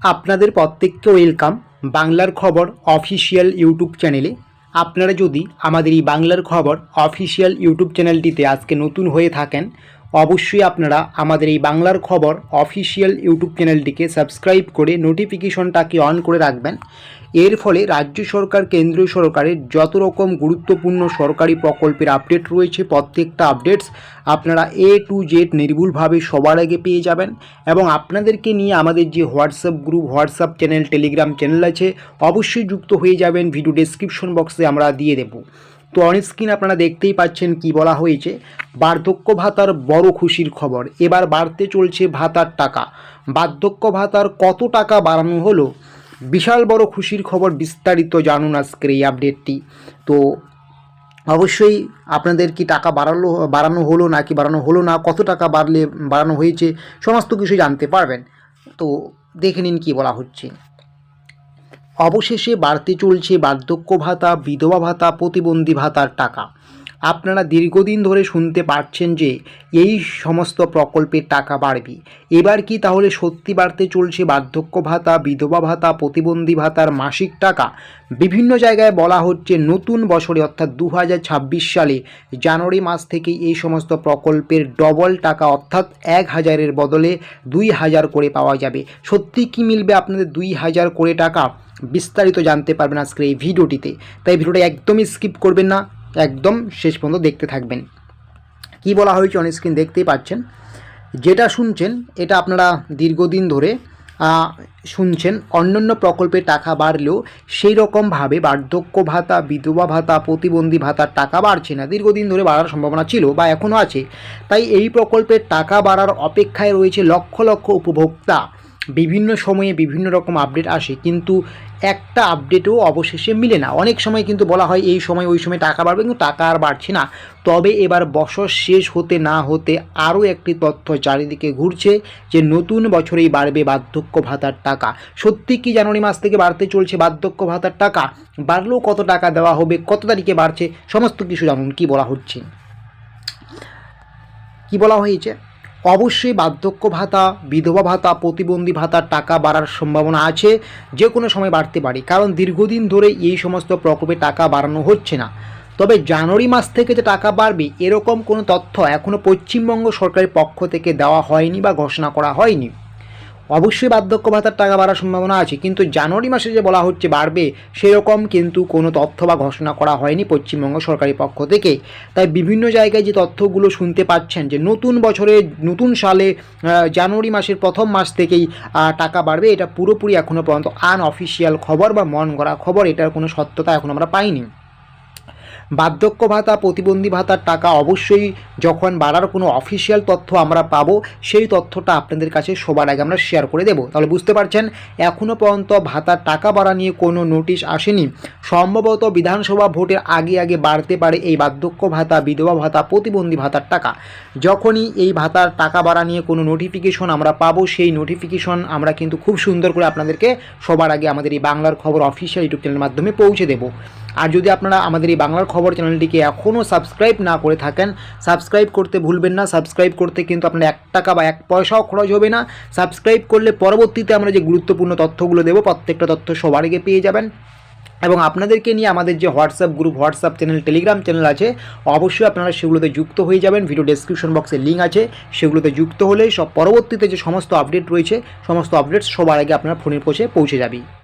আপনাদের প্রত্যেককে ওয়েলকাম বাংলার খবর অফিসিয়াল ইউটিউব চ্যানেলে আপনারা যদি আমাদের এই বাংলার খবর অফিসিয়াল ইউটিউব চ্যানেলটিতে আজকে নতুন হয়ে থাকেন, অবশ্যই আপনারা আমাদের এই বাংলার খবর অফিসিয়াল ইউটিউব চ্যানেলটিকে সাবস্ক্রাইব করে নোটিফিকেশনটাকে অন করে রাখবেন। এর ফলে রাজ্য সরকার, কেন্দ্রীয় সরকারের যত রকম গুরুত্বপূর্ণ সরকারি প্রকল্পের আপডেট রয়েছে, প্রত্যেকটা আপডেটস আপনারা এ টু জেড নির্ভুলভাবে সবার আগে পেয়ে যাবেন এবং আপনাদেরকে নিয়ে আমাদের যে WhatsApp group WhatsApp channel Telegram channel আছে, অবশ্যই যুক্ত হয়ে যাবেন। ভিডিও ডেসক্রিপশন বক্সে আমরা দিয়ে দেব। তো অন স্ক্রিন আপনারা দেখতেই পাচ্ছেন কি বলা হয়েছে। বার্ধক্য ভাতার বড় খুশির খবর। এবার বাড়তে চলছে ভাতার টাকা। বার্ধক্য ভাতার কত টাকা বাড়ানো হলো? বিশাল বড় খুশির খবর বিস্তারিত জানুন আজকের এই আপডেটটি। তো অবশ্যই আপনাদের কি টাকা বাড়ালো, বাড়ানো হলো না, কি বাড়ানো হলো না, কত টাকা বাড়লে, বাড়ানো হয়েছে, সমস্ত কিছু জানতে পারবেন। তো দেখে নিন কী বলা হচ্ছে। অবশেষে বাড়তে চলছে বার্ধক্য ভাতা, বিধবা ভাতা, প্রতিবন্ধী ভাতার টাকা। আপনারা দীর্ঘদিন ধরে শুনতে পাচ্ছেন যে এই সমস্ত প্রকল্পের টাকা বাড়বে। এবার কি তাহলে সত্যি বাড়তে চলছে বার্ধক্য ভাতা, বিধবা ভাতা, প্রতিবন্ধী ভাতার মাসিক টাকা? বিভিন্ন জায়গায় বলা হচ্ছে নতুন বছরে অর্থাৎ দু হাজার ছাব্বিশ সালে জানুয়ারি মাস থেকেই এই সমস্ত প্রকল্পের ডবল টাকা অর্থাৎ এক হাজারের বদলে দুই হাজার করে পাওয়া যাবে। সত্যি কি মিলবে আপনাদের দুই হাজার করে টাকা? বিস্তারিত জানতে পারবেন আজকের এই ভিডিওটিতে। তাই ভিডিওটা একদমই স্কিপ করবেন না। একদম শেষ পর্যন্ত দেখতে থাকবেন। কি বলা হয়েছে অন স্ক্রিন দেখতেই পাচ্ছেন? যেটা শুনছেন, এটা আপনারা দীর্ঘদিন ধরে শুনছেন, অন্যান্য প্রকল্পে টাকা বাড়লেও সেই রকমভাবে বার্ধক্য ভাতা, বিধবা ভাতা, প্রতিবন্ধী ভাতার টাকা বাড়ছে না। দীর্ঘদিন ধরে বাড়ার সম্ভাবনা ছিল বা এখনও আছে। তাই এই প্রকল্পের টাকা বাড়ার অপেক্ষায় রয়েছে লক্ষ লক্ষ উপভোক্তা। বিভিন্ন সময়ে বিভিন্ন রকম আপডেট আসে, কিন্তু একটা আপডেটও অবশেষে মিলে না। অনেক সময় কিন্তু বলা হয় এই সময় ওই সময় টাকা বাড়বে, কিন্তু টাকা আর বাড়ছে না। তবে এবার বছর শেষ হতে না হতে আরও একটি তথ্য চারিদিকে ঘুরছে যে নতুন বছরেই বাড়বে বার্ধক্য ভাতার টাকা। সত্যি কি জানুয়ারি মাস থেকে বাড়তে চলছে বার্ধক্য ভাতার টাকা? বাড়লেও কত টাকা দেওয়া হবে, কত তারিখে বাড়ছে, সমস্ত কিছু জানুন, কি বলা হচ্ছে? কি বলা হয়েছে? অবশ্যই বার্ধক্য ভাতা, বিধবা ভাতা, প্রতিবন্ধী ভাতার টাকা বাড়ার সম্ভাবনা আছে, যে কোনো সময় বাড়তে পারে। কারণ দীর্ঘদিন ধরে এই সমস্ত প্রকল্পে টাকা বাড়ানো হচ্ছে না। তবে জানুয়ারি মাস থেকে যে টাকা বাড়বে, এরকম কোনো তথ্য এখনও পশ্চিমবঙ্গ সরকারের পক্ষ থেকে দেওয়া হয়নি বা ঘোষণা করা হয়নি। অবশ্যই বার্ধক্য ভাতার টাকা বাড়ার সম্ভাবনা আছে, কিন্তু জানুয়ারি মাসে যে বলা হচ্ছে বাড়বে, সেরকম কিন্তু কোনো তথ্য বা ঘোষণা করা হয়নি পশ্চিমবঙ্গ সরকারি পক্ষ থেকে। তাই বিভিন্ন জায়গায় যে তথ্যগুলো শুনতে পাচ্ছেন যে নতুন বছরে, নতুন সালে জানুয়ারি মাসের প্রথম মাস থেকেই টাকা বাড়বে, এটা পুরোপুরি এখনও পর্যন্ত আনঅফিসিয়াল খবর বা মন গড়া খবর, এটার কোনো সত্যতা এখন আমরা পাইনি। বার্ধক্য ভাতা, প্রতিবন্ধী ভাতার টাকা অবশ্যই যখন বাড়ার কোনো অফিসিয়াল তথ্য আমরা পাবো, সেই তথ্যটা আপনাদের কাছে সবার আগে আমরা শেয়ার করে দেবো। তাহলে বুঝতে পারছেন এখনও পর্যন্ত ভাতার টাকা বাড়া নিয়ে কোনো নোটিশ আসেনি। সম্ভবত বিধানসভা ভোটের আগে আগে বাড়তে পারে এই বার্ধক্য ভাতা, বিধবা ভাতা, প্রতিবন্ধী ভাতার টাকা। যখনই এই ভাতার টাকা বাড়া নিয়ে কোনো নোটিফিকেশন আমরা পাবো, সেই নোটিফিকেশন আমরা কিন্তু খুব সুন্দর করে আপনাদেরকে সবার আগে আমাদের এই বাংলার খবর অফিসিয়াল ইউটিউব চ্যানেলের মাধ্যমে পৌঁছে দেবো। আর যদি আপনারা আমাদের এই বাংলার খবর চ্যানেলটিকে এখনও সাবস্ক্রাইব না করে থাকেন, সাবস্ক্রাইব করতে ভুলবেন না। সাবস্ক্রাইব করতে কিন্তু আপনার এক টাকা বা এক পয়সাও খরচ হবে না। সাবস্ক্রাইব করলে পরবর্তীতে আমরা যে গুরুত্বপূর্ণ তথ্যগুলো দেবো, প্রত্যেকটা তথ্য সবার আগে পেয়ে যাবেন। এবং আপনাদেরকে নিয়ে আমাদের যে WhatsApp group, WhatsApp channel, Telegram channel আছে, অবশ্যই আপনারা সেগুলোতে যুক্ত হয়ে যাবেন। ভিডিও ডেসক্রিপশন বক্সে লিঙ্ক আছে, সেগুলোতে যুক্ত হলে সব পরবর্তীতে যে সমস্ত আপডেট রয়েছে, সমস্ত আপডেটস সবার আগে আপনার ফোনের পৌঁছে পৌঁছে যাবে